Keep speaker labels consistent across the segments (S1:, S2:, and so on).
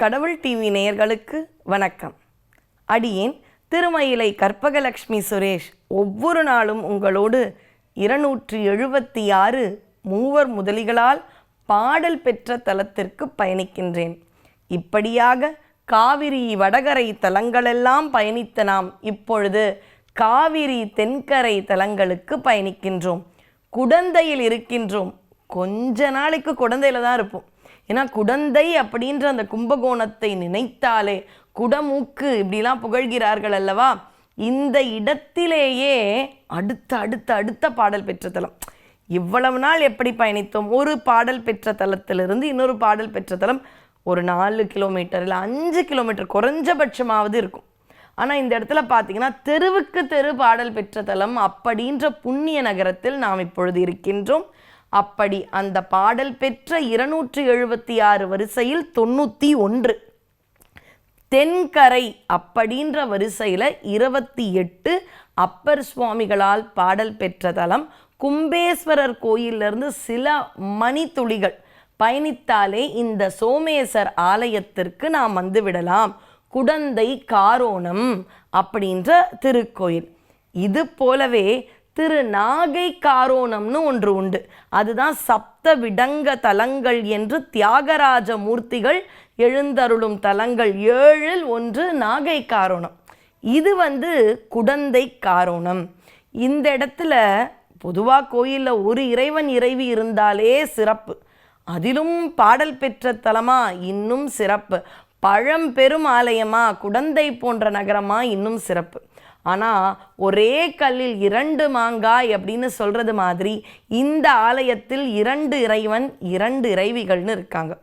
S1: கடவுள் டிவி நேயர்களுக்கு வணக்கம். அடியேன் திருமயிலை கற்பகலக்ஷ்மி சுரேஷ் ஒவ்வொரு நாளும் உங்களோடு இருநூற்றி எழுபத்தி ஆறு மூவர் முதலிகளால் பாடல் பெற்ற தலத்திற்கு பயணிக்கின்றேன். இப்படியாக காவிரி வடகரை தலங்களெல்லாம் பயணித்த நாம் இப்பொழுது காவிரி தென்கரை தலங்களுக்கு பயணிக்கின்றோம். குடந்தையில் இருக்கின்றோம். கொஞ்ச நாளைக்கு குடந்தையில் தான் இருப்போம். ஏன்னா குடந்தை அப்படின்ற அந்த கும்பகோணத்தை நினைத்தாலே குடமூக்கு இப்படிலாம் புகழ்கிறார்கள் அல்லவா? இந்த இடத்திலேயே அடுத்த அடுத்த அடுத்த பாடல் பெற்ற தலம். இவ்வளவு நாள் எப்படி பயணித்தோம்? ஒரு பாடல் பெற்ற தலத்திலிருந்து இன்னொரு பாடல் பெற்ற தலம் ஒரு நாலு கிலோமீட்டர் இல்லை அஞ்சு கிலோமீட்டர் குறைஞ்சபட்சமாவது இருக்கும். ஆனால் இந்த இடத்துல பார்த்தீங்கன்னா தெருவுக்கு தெரு பாடல் பெற்ற தலம் அப்படின்ற புண்ணிய நகரத்தில் நாம் இப்பொழுது இருக்கின்றோம். அப்படி அந்த பாடல் பெற்ற இருநூற்றி எழுபத்தி ஆறு வரிசையில் தொண்ணூற்றி ஒன்று. தென்கரை அப்படின்ற வரிசையில் இருபத்தி எட்டு அப்பர் சுவாமிகளால் பாடல் பெற்ற தலம் கும்பேஸ்வரர் கோயிலிருந்து சில மணித்துளிகள் பயணித்தாலே இந்த சோமேசர் ஆலயத்திற்கு நாம் வந்துவிடலாம் குடந்தை காரோணம் அப்படின்ற திருக்கோயில். இது போலவே திரு நாகை காரோணம்னு ஒன்று உண்டு. அதுதான் சப்த விடங்க தலங்கள் என்று தியாகராஜ மூர்த்திகள் எழுந்தருளும் தலங்கள். ஏழில் ஒன்று நாகை காரோணம் இது வந்து குடந்தை காரோணம் இந்த இடத்துல பொதுவாக கோயிலில் ஒரு இறைவன் இறைவி இருந்தாலே சிறப்பு. அதிலும் பாடல் பெற்ற தலமா இன்னும் சிறப்பு. பழம்பெரும் ஆலயமா குடந்தை போன்ற நகரமா இன்னும் சிறப்பு. ஆனால் ஒரே கல்லில் இரண்டு மாங்காய் அப்படின்னு சொல்கிறது மாதிரி இந்த ஆலயத்தில் இரண்டு இறைவன் இரண்டு இறைவிகள்னு இருக்காங்க.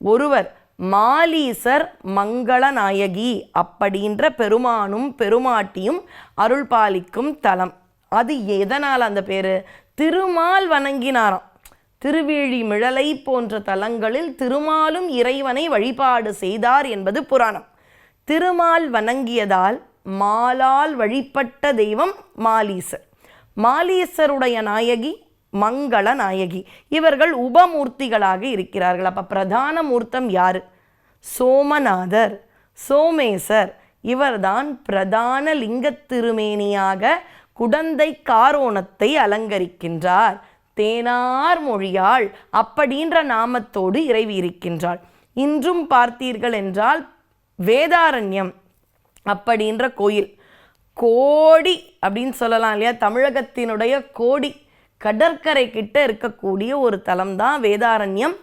S1: ஒருவர் மாலீசர் மங்களநாயகி அப்படின்ற பெருமானும் பெருமாட்டியும் அருள் பாலிக்கும் தலம். அது எதனால் அந்த பேர்? திருமால் வணங்கினாராம். திருவேழி மிழலை போன்ற தலங்களில் திருமாலும் இறைவனை வழிபாடு செய்தார் என்பது புராணம். திருமால் வணங்கியதால் மாலால் வழிபட்ட தெய்வம் மாலீசர். மாலீசருடைய நாயகி மங்கள நாயகி. இவர்கள் உபமூர்த்திகளாக இருக்கிறார்கள். அப்போ பிரதான மூர்த்தம் யார்? சோமநாதர் சோமேசர். இவர்தான் பிரதான லிங்கத் திருமேனியாக குடந்தை காரோணத்தை அலங்கரிக்கின்றார். தேனார் மொழியாள் அப்படின்ற நாமத்தோடு இறைவி இருக்கின்றாள். இன்றும் பார்த்தீர்கள் என்றால் வேதாரண்யம் அப்படின்ற கோயில். கோடி அப்படின்னு சொல்லலாம் இல்லையா? தமிழகத்தினுடைய கோடி. கடற்கரை கிட்ட இருக்கக்கூடிய ஒரு தலம் தான் வேதாரண்யம்.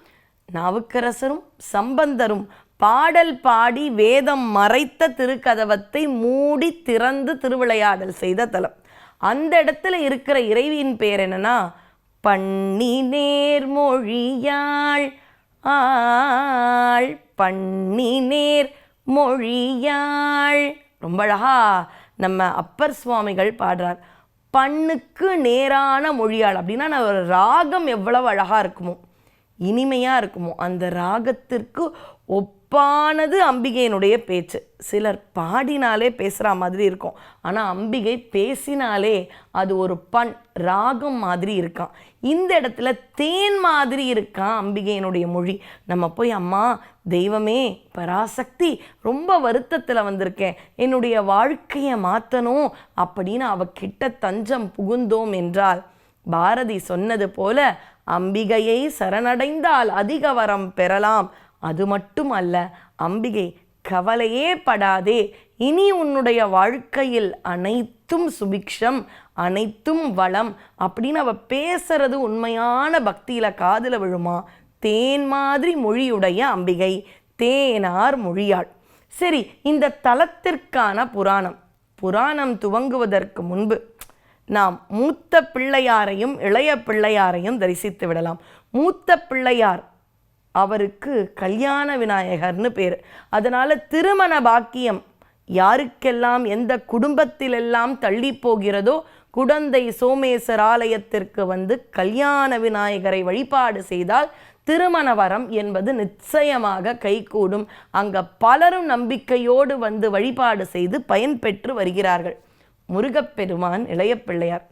S1: நாவுக்கரசரும் சம்பந்தரும் பாடல் பாடி வேதம் மறைத்த திருக்கதவத்தை மூடி திறந்து திருவிளையாடல் செய்த தலம். அந்த இடத்துல இருக்கிற இறைவியின் பேர் என்னன்னா பண்ணி நேர்மொழியாள் ஆள் பண்ணி நேர் மொழியாள். ரொம்ப அழகா நம்ம அப்பர் சுவாமிகள் பாடுறார். பண்ணுக்கு நேரான மொழியாள் அப்படின்னா நான் ஒரு ராகம் எவ்வளவு அழகாக இருக்குமோ இனிமையாக இருக்குமோ அந்த ராகத்திற்கு ஒப்பானது அம்பிகையினுடைய பேச்சு. சிலர் பாடினாலே பேசுகிற மாதிரி இருக்கும். ஆனால் அம்பிகை பேசினாலே அது ஒரு பண் ராகம் மாதிரி இருக்கான் இந்த இடத்துல தேன் மாதிரி இருக்கான் அம்பிகையினுடைய மொழி? நம்ம போய் அம்மா தெய்வமே பராசக்தி ரொம்ப வருத்தத்தில் வந்திருக்கேன். என்னுடைய வாழ்க்கையை மாற்றணும் அப்படின்னு அவகிட்ட தஞ்சம் புகுந்தோம் என்றால் பாரதி சொன்னது போல அம்பிகையை சரணடைந்தால் அதிக வரம் பெறலாம். அது மட்டும் அல்ல அம்பிகை கவலையே படாதே. இனி உன்னுடைய வாழ்க்கையில் அனைத்தும் சுபிக்ஷம் அனைத்தும் வளம் அப்படின்னு அவ பேசுறது உண்மையான பக்தியில காதில் விழுமா? தேன் மாதிரி மொழியுடைய அம்பிகை தேனார் மொழியாள். சரி இந்த தலத்திற்கான புராணம். புராணம் துவங்குவதற்கு முன்பு நாம் மூத்த பிள்ளையாரையும் இளைய பிள்ளையாரையும் தரிசித்து விடலாம். மூத்த பிள்ளையார் அவருக்கு கல்யாண விநாயகர்னு பேர். அதனால் திருமண பாக்கியம் யாருக்கெல்லாம் எந்த குடும்பத்திலெல்லாம் தள்ளி போகிறதோ குடந்தை சோமேஸ்வர் ஆலயத்திற்கு வந்து கல்யாண விநாயகரை வழிபாடு செய்தால் திருமண வரம் என்பது நிச்சயமாக கைகூடும். அங்க பலரும் நம்பிக்கையோடு வந்து வழிபாடு செய்து பயன்பெற்று வருகிறார்கள். முருகப்பெருமான் இளைய பிள்ளையார்.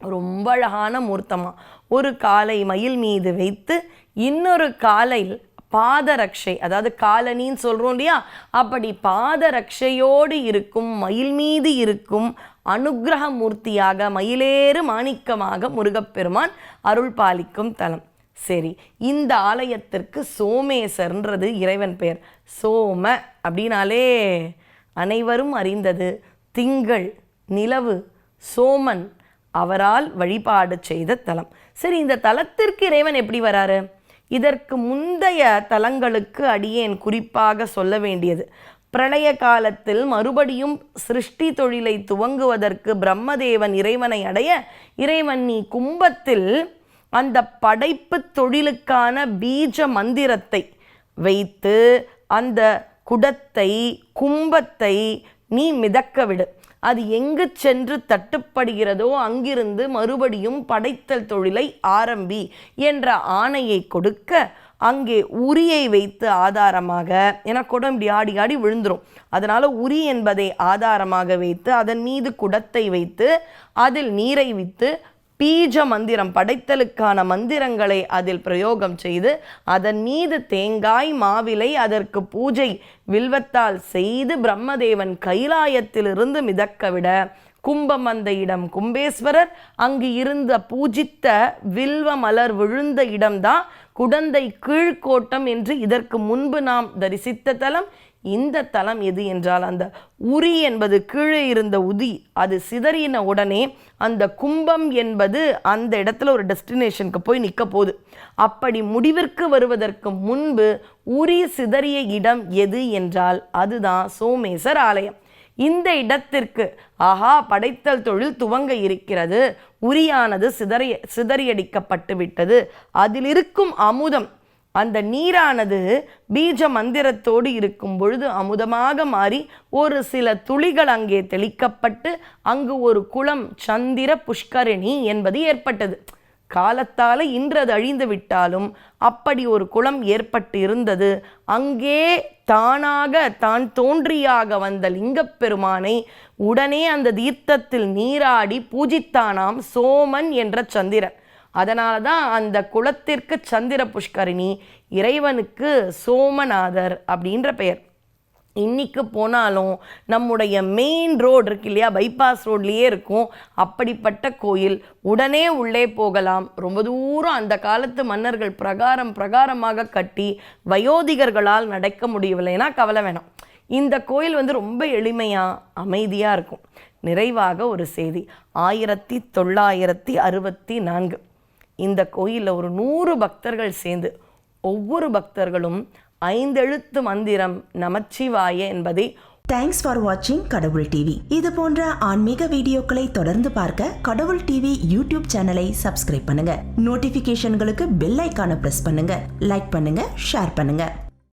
S1: ரொம்ப அழகான மூர்த்தமாக ஒரு காலை மயில் மீது வைத்து இன்னொரு காலையில் பாதரக்ஷை அதாவது காலனின்னு சொல்கிறோம் இல்லையா? அப்படி பாதரக்ஷையோடு இருக்கும் மயில் மீது இருக்கும் அனுக்கிரக மூர்த்தியாக மயிலேறு மாணிக்கமாக முருகப்பெருமான் அருள் பாலிக்கும் தலம். சரி இந்த ஆலயத்திற்கு சோமேசர்ன்றது இறைவன் பெயர். சோம அப்படின்னாலே அனைவரும் அறிந்தது. திங்கள் நிலவு சோமன் அவரால் வழிபாடு செய்த தலம். சரி இந்த தலத்திற்கு இறைவன் எப்படி வராரு? இதற்கு முந்தைய தலங்களுக்கு அடியேன் குறிப்பாக சொல்ல வேண்டியது. பிரளய காலத்தில் மறுபடியும் சிருஷ்டி தொழிலை துவங்குவதற்கு பிரம்மதேவன் இறைவனை அடைய இறைவன் நீ கும்பத்தில் அந்த படைப்பு தொழிலுக்கான பீஜ மந்திரத்தை வைத்து அந்த குடத்தை கும்பத்தை நீ மிதக்க விடு. அது எங்கு சென்று தட்டுப்படுகிறதோ அங்கிருந்து மறுபடியும் படைத்தல் தொழிலை ஆரம்பி என்ற ஆணையை கொடுக்க அங்கே உரியை வைத்து ஆதாரமாக ஏன்னா குடம் இப்படி ஆடி ஆடி விழுந்துடும் அதனால் உரி என்பதை ஆதாரமாக வைத்து அதன் மீது குடத்தை வைத்து அதில் நீரை வைத்து பீஜ மந்திரம் படைத்தலுக்கான மந்திரங்களை அதில் பிரயோகம் செய்து அதன் மீது தேங்காய் மாவிலை அதற்கு பூஜை வில்வத்தால் செய்து பிரம்மதேவன் கைலாயத்திலிருந்து மிதக்கவிட கும்பம் அந்த இடம் கும்பேஸ்வரர் அங்கு இருந்த பூஜித்த வில்வ மலர் விழுந்த இடம்தான் குடந்தை கீழ்கோட்டம் என்று இதற்கு முன்பு நாம் தரிசித்த தலம். இந்த தலம் எது என்றால் அந்த உரி என்பது கீழே இருந்த உதி அது சிதறின உடனே அந்த கும்பம் என்பது அந்த இடத்துல ஒரு டெஸ்டினேஷனுக்கு போய் நிற்க போகுது. அப்படி முடிவிற்கு வருவதற்கு முன்பு உரி சிதறிய இடம் எது என்றால் அதுதான் சோமேசர் ஆலயம். இந்த இடத்திற்கு ஆஹா படைத்தல் தொழில் துவங்க இருக்கிறது. உரியானது சிதறிய சிதறியடிக்கப்பட்டு விட்டது. அதில் இருக்கும் அமுதம் அந்த நீரானது பீஜ மந்திரத்தோடு இருக்கும் பொழுது அமுதமாக மாறி ஒரு சில துளிகள் அங்கே தெளிக்கப்பட்டு அங்கு ஒரு குளம் சந்திர புஷ்கரணி என்பது ஏற்பட்டது. காலத்தால் இன்று அது அழிந்து விட்டாலும் அப்படி ஒரு குளம் ஏற்பட்டு இருந்தது. அங்கே தானாக தான் தோன்றியாக வந்த லிங்கப்பெருமானை உடனே அந்த தீர்த்தத்தில் நீராடி பூஜித்தானாம் சோமன் என்ற சந்திரன். அதனால தான் அந்த குளத்திற்கு சந்திர புஷ்கரிணி இறைவனுக்கு சோமநாதர் அப்படின்ற பெயர். இன்னைக்கு போனாலும் நம்முடைய மெயின் ரோடு இருக்கு இல்லையா? பைபாஸ் ரோட்லேயே இருக்கும். அப்படிப்பட்ட கோயில் உடனே உள்ளே போகலாம். ரொம்ப தூரம் அந்த காலத்து மன்னர்கள் பிரகாரம் பிரகாரமாக கட்டி வயோதிகர்களால் நடக்க முடியவில்லைன்னா கவலை வேணாம். இந்த கோயில் வந்து ரொம்ப எளிமையாக அமைதியாக இருக்கும். நிறைவாக ஒரு செய்தி. ஆயிரத்தி தொள்ளாயிரத்தி அறுபத்தி நான்கு. இந்த கோயிலில் ஒரு நூறு பக்தர்கள் சேர்ந்து ஒவ்வொரு பக்தர்களும் ஐந்தெழுத்து மந்திரம் நமச்சிவாய என்பதை
S2: தேங்க்ஸ் ஃபார் வாட்சிங் கடவுள் டிவி இது போன்ற ஆன்மீக வீடியோக்களை தொடர்ந்து பார்க்க கடவுள் டிவி யூடியூப் சேனலை சப்ஸ்கிரைப் பண்ணுங்க. நோட்டிபிகேஷன்களுக்கு பெல் ஐக்கான பிரஸ் பண்ணுங்க. லைக் பண்ணுங்க ஷேர் பண்ணுங்க.